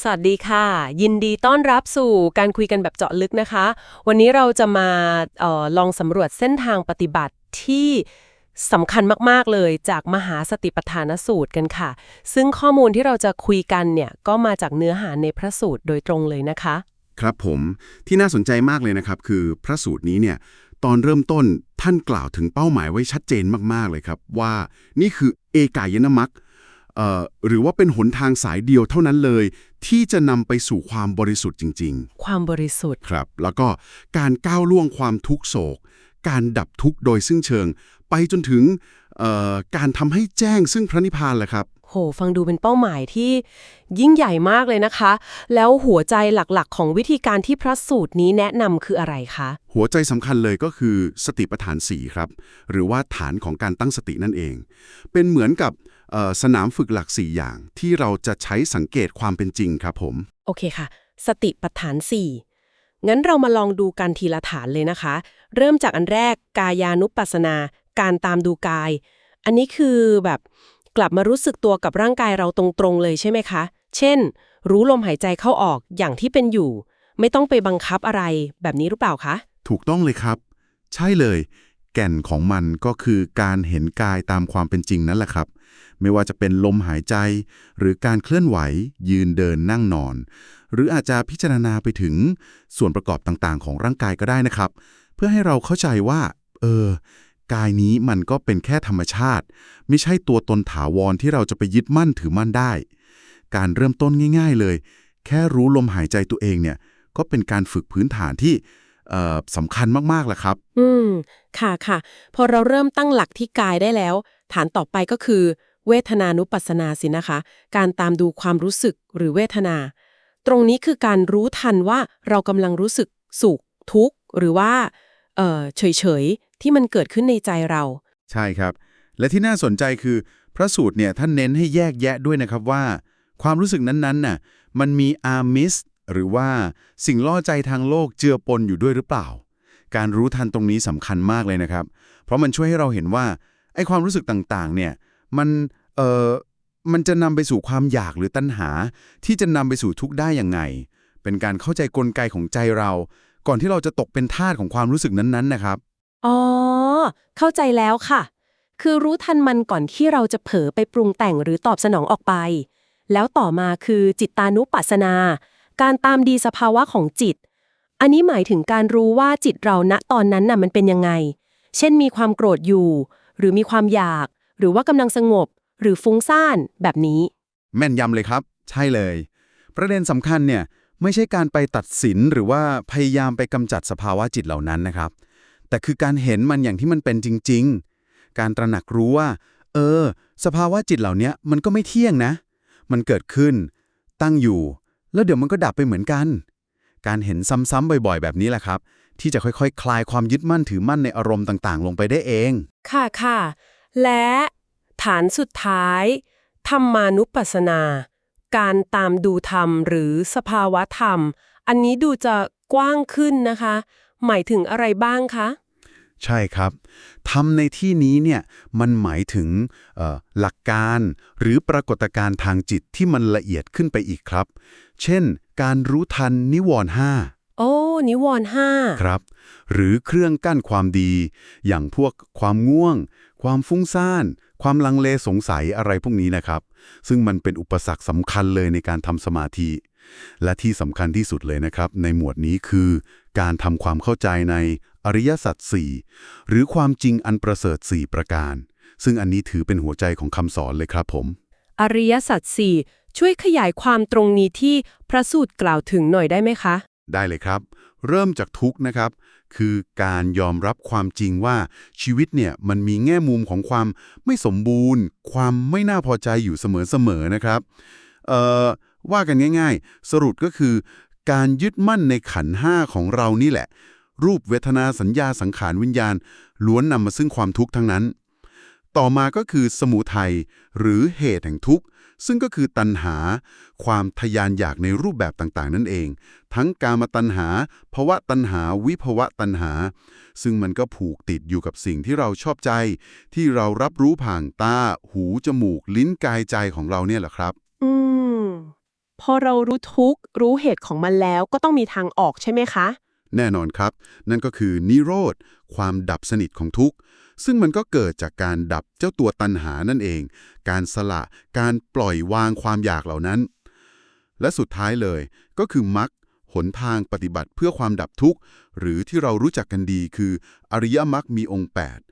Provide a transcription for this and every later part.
สวัสดีค่ะ ยินดีต้อนรับสู่การคุยกันแบบเจาะลึกนะคะ วันนี้เราจะมาออลองสำรวจเส้นทางปฏิบัติที่สำคัญมาก ๆ เลยจากมหาสติปัฏฐานสูตรกันค่ะ ซึ่งข้อมูลที่เราจะคุยกันเนี่ยก็มาจากเนื้อหาในพระสูตรโดยตรงเลยนะคะ ครับผมที่น่าสนใจมากเลยนะครับคือพระสูตรนี้เนี่ยตอนเริ่มต้นท่านกล่าวถึงเป้าหมายไว้ชัดเจนมากๆเลยครับ ว่านี่คือเอกายนมัค หรือว่าเป็นหนทางสายเดียวเท่านั้นเลย ที่จะนำไปสู่ความบริสุทธิ์จริงความบริสุทธิ์ๆครับ แล้วก็การก้าวล่วงความทุกข์โศก การดับทุกข์โดยซึ่งเชิง ไปจนถึงเอ่อการทำให้แจ้งซึ่งพระนิพพานแหละครับ โห ฟังดูเป็นเป้าหมายที่ยิ่งใหญ่มากเลยนะคะ แล้วหัวใจหลักๆ ของวิธีการที่พระสูตรนี้แนะนำคืออะไรคะ หัวใจสำคัญเลยก็คือสติปัฏฐานสี่ครับ หรือว่าฐานของการตั้งสตินั่นเอง เป็นเหมือนกับเอ่อสนามฝึกหลักสี่อย่าง ที่เราจะใช้สังเกตความเป็นจริงครับผม โอเคค่ะ สติปัฏฐาน 4 งั้นเรามาลองดูกันทีละฐานเลยนะคะ เริ่มจากอันแรกกายานุปัสสนา การตามดูกาย อันนี้คือแบบ กลับมารู้สึกตัวกับร่างกายเราตรงๆเลยใช่ไหมคะ เช่น รู้ลมหายใจเข้าออกอย่างที่เป็นอยู่ ไม่ต้องไปบังคับอะไรแบบนี้หรือเปล่าคะ ถูกต้องเลยครับ ใช่เลย แก่นของมันก็คือการเห็นกายตามความเป็นจริงนั่นแหละครับ ไม่ว่าจะเป็นลมหายใจ หรือการเคลื่อนไหว ยืนเดินนั่งนอน หรืออาจจะพิจารณาไปถึงส่วนประกอบต่างๆ ของร่างกายก็ได้นะครับ เพื่อให้เราเข้าใจว่า เออ กายนี้มันก็เป็นแค่ธรรมชาติ ไม่ใช่ตัวตนถาวรที่เราจะไปยึดมั่นถือมั่นได้ การเริ่มต้นง่าย ๆเลย แค่รู้ลมหายใจตัวเองเนี่ยก็เป็นการฝึกพื้นฐานที่สำคัญมากๆแหละครับ อืม ค่ะค่ะ พอเราเริ่มตั้งหลักที่กายได้แล้ว ฐานต่อไปก็คือ เวทนานุปัสสนาสินะคะ การตามดูความรู้สึกหรือเวทนา ตรงนี้คือการรู้ทันว่าเรากำลังรู้สึกสุขทุกข์ หรือว่าเอ่อเฉย ที่มันเกิดขึ้นในใจเรา ใช่ครับ และที่น่าสนใจคือพระสูตรเนี่ยท่านเน้นให้แยกแยะด้วยนะครับว่า ความรู้สึกนั้นๆน่ะมันมีอามิสหรือว่าสิ่งล่อใจทางโลกเจือปนอยู่ด้วยหรือเปล่า การรู้ทันตรงนี้สำคัญมากเลยนะครับ เพราะมันช่วยให้เราเห็นว่าไอ้ความรู้สึกต่างๆเนี่ยมันเอ่อมันจะนำไปสู่ความอยากหรือตัณหา ที่จะนำไปสู่ทุกข์ได้ยังไง เป็นการเข้าใจกลไกของใจเรา ก่อนที่เราจะตกเป็นทาสของความรู้สึกนั้นๆนะครับ อ๋อ เข้าใจแล้วค่ะ คือรู้ทันมันก่อนที่เราจะเผลอไปปรุงแต่งหรือตอบสนองออกไป แล้วต่อมาคือจิตตานุปัสสนา การตามดีสภาวะของจิต อันนี้หมายถึงการรู้ว่าจิตเราณตอนนั้นน่ะมันเป็นยังไง เช่นมีความโกรธอยู่ หรือมีความอยาก หรือว่ากำลังสงบ หรือฟุ้งซ่านแบบนี้ แม่นยำเลยครับ ใช่เลย ประเด็นสำคัญเนี่ยไม่ใช่การไปตัดสินหรือว่าพยายามไปกำจัดสภาวะจิตเหล่านั้นนะครับ แต่คือการเห็นมันอย่างที่มันเป็นจริง ๆ การตระหนักรู้ว่า เออ สภาวะจิตเหล่านี้มันก็ไม่เที่ยงนะ มันเกิดขึ้น ตั้งอยู่ แล้วเดี๋ยวมันก็ดับไปเหมือนกัน การเห็นซ้ำๆบ่อยๆ แบบนี้แหละครับ ที่จะค่อยๆคลายความยึดมั่นถือมั่นในอารมณ์ต่างๆ ลงไปได้เอง ค่ะค่ะและฐานสุดท้าย ธรรมานุปัสสนา การตามดูธรรมหรือสภาวะธรรม อันนี้ดูจะกว้างขึ้นนะคะ หมายถึงอะไรบ้างคะ ใช่ครับทำในที่นี้เนี่ยมันหมายถึงเอ่อหลักการหรือปรากฏการณ์ทางจิตที่มันละเอียดขึ้นไปอีกครับ เช่น การรู้ทันนิวรณ์ห้าโอ้ นิวรณ์ห้าครับ หรือเครื่องกั้นความดี อย่างพวกความง่วง ความฟุ้งซ่าน ความลังเลสงสัยอะไรพวกนี้นะครับ ซึ่งมันเป็นอุปสรรคสำคัญเลยในการทำสมาธิ และที่สำคัญที่สุดเลยนะครับ ในหมวดนี้คือ การทำความเข้าใจในอริยสัจสี่หรือความจริงอันประเสริฐสี่ประการ ซึ่งอันนี้ถือเป็นหัวใจของคำสอนเลยครับผม อริยสัจสี่ช่วยขยายความตรงนี้ที่พระสูตรกล่าวถึงหน่อยได้ไหมคะ ได้เลยครับ เริ่มจากทุกข์นะครับ คือการยอมรับความจริงว่าชีวิตเนี่ยมันมีแง่มุมของความไม่สมบูรณ์ ความไม่น่าพอใจอยู่เสมอๆนะครับเอ่อว่ากันง่าย ๆ สรุปก็คือ การยึดมั่นในขันห้าของเรานี่แหละ รูปเวทนาสัญญาสังขารวิญญาณ ล้วนนำมาซึ่งความทุกข์ทั้งนั้น ต่อมาก็คือสมุทัยหรือเหตุแห่งทุกข์ ซึ่งก็คือตัณหา ความทยานอยากในรูปแบบต่างๆ นั่นเอง ทั้งกามตัณหาภวะตัณหา วิภวะตัณหา ซึ่งมันก็ผูกติดอยู่กับสิ่งที่เราชอบใจ ที่เรารับรู้ผ่านตา หู จมูก ลิ้นกายใจของเราเนี่ยแหละครับ พอเรารู้ทุกข์รู้เหตุของมันแล้วก็ต้องมีทางออกใช่ไหมคะ แน่นอนครับ นั่นก็คือนิโรธ ความดับสนิทของทุกข์ ซึ่งมันก็เกิดจากการดับเจ้าตัวตัณหานั่นเอง การสละ การปล่อยวางความอยากเหล่านั้น และสุดท้ายเลยก็คือมรรคหนทางปฏิบัติเพื่อความดับทุกข์ หรือที่เรารู้จักกันดีคือ อริยมรรคมีองค์ 8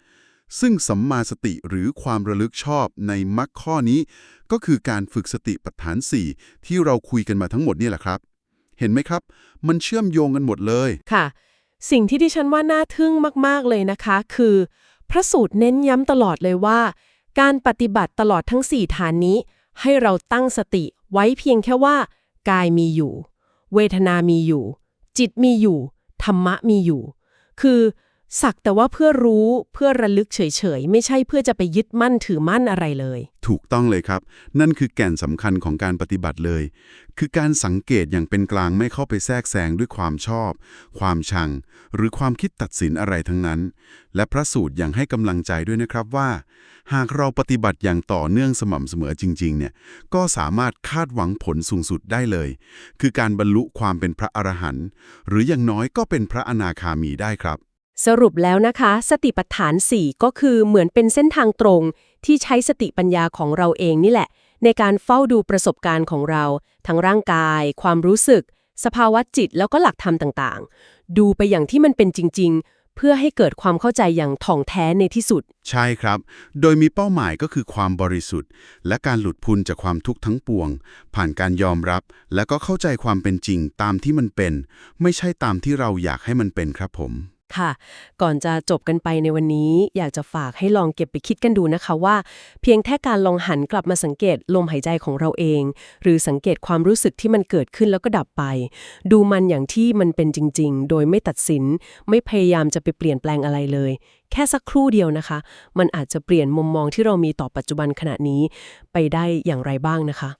ซึ่งสัมมาสติหรือความระลึกชอบในมรรคข้อนี้ ก็คือการฝึกสติปัฏฐาน 4 ที่เราคุยกันมาทั้งหมดนี่แหละครับ เห็นไหมครับ มันเชื่อมโยงกันหมดเลยค่ะ สิ่งที่ดิฉันว่าน่าทึ่งมาก ๆ เลยนะคะ คือ พระสูตรเน้นย้ำตลอดเลยว่า การปฏิบัติตลอดทั้ง 4 ฐานนี้ ให้เราตั้งสติไว้เพียงแค่ว่า กายมีอยู่ เวทนามีอยู่ จิตมีอยู่ธรรมะมีอยู่ คือ สักแต่ว่าเพื่อรู้เพื่อระลึกเฉยๆ ไม่ใช่เพื่อจะไปยึดมั่นถือมั่นอะไรเลย ถูกต้องเลยครับ นั่นคือแก่นสำคัญของการปฏิบัติเลย คือการสังเกตอย่างเป็นกลางไม่เข้าไปแทรกแซงด้วยความชอบ ความชัง หรือความคิดตัดสินอะไรทั้งนั้น และพระสูตรยังให้กำลังใจด้วยนะครับว่า หากเราปฏิบัติอย่างต่อเนื่องสม่ำเสมอจริงๆเนี่ยก็สามารถคาดหวังผลสูงสุดได้เลย คือการบรรลุความเป็นพระอรหันต์หรืออย่างน้อยก็เป็นพระอนาคามีได้ครับ สรุปแล้วนะคะ สติปัฏฐาน 4 ก็คือเหมือนเป็นเส้นทางตรงที่ใช้สติปัญญาของเราเองนี่แหละ ในการเฝ้าดูประสบการณ์ของเรา ทั้งร่างกาย ความรู้สึก สภาวะจิตแล้วก็หลักธรรมต่างๆ ดูไปอย่างที่มันเป็นจริง ๆ เพื่อให้เกิดความเข้าใจอย่างถ่องแท้ในที่สุด ใช่ครับ โดยมีเป้าหมายก็คือความบริสุทธิ์ และการหลุดพ้นจากความทุกข์ทั้งปวง ผ่านการยอมรับ และก็เข้าใจความเป็นจริงตามที่มันเป็น ไม่ใช่ตามที่เราอยากให้มันเป็นครับผม ค่ะ ก่อนจะจบกันไปในวันนี้ อยากจะฝากให้ลองเก็บไปคิดกันดูนะคะว่า เพียงแค่การลองหันกลับมาสังเกตลมหายใจของเราเอง หรือสังเกตความรู้สึกที่มันเกิดขึ้นแล้วก็ดับไป ดูมันอย่างที่มันเป็นจริง ๆ โดยไม่ตัดสิน ไม่พยายามจะไปเปลี่ยนแปลงอะไรเลย แค่สักครู่เดียวนะคะ มันอาจจะเปลี่ยนมุมมองที่เรามีต่อปัจจุบันขณะนี้ ไปได้อย่างไรบ้างนะคะ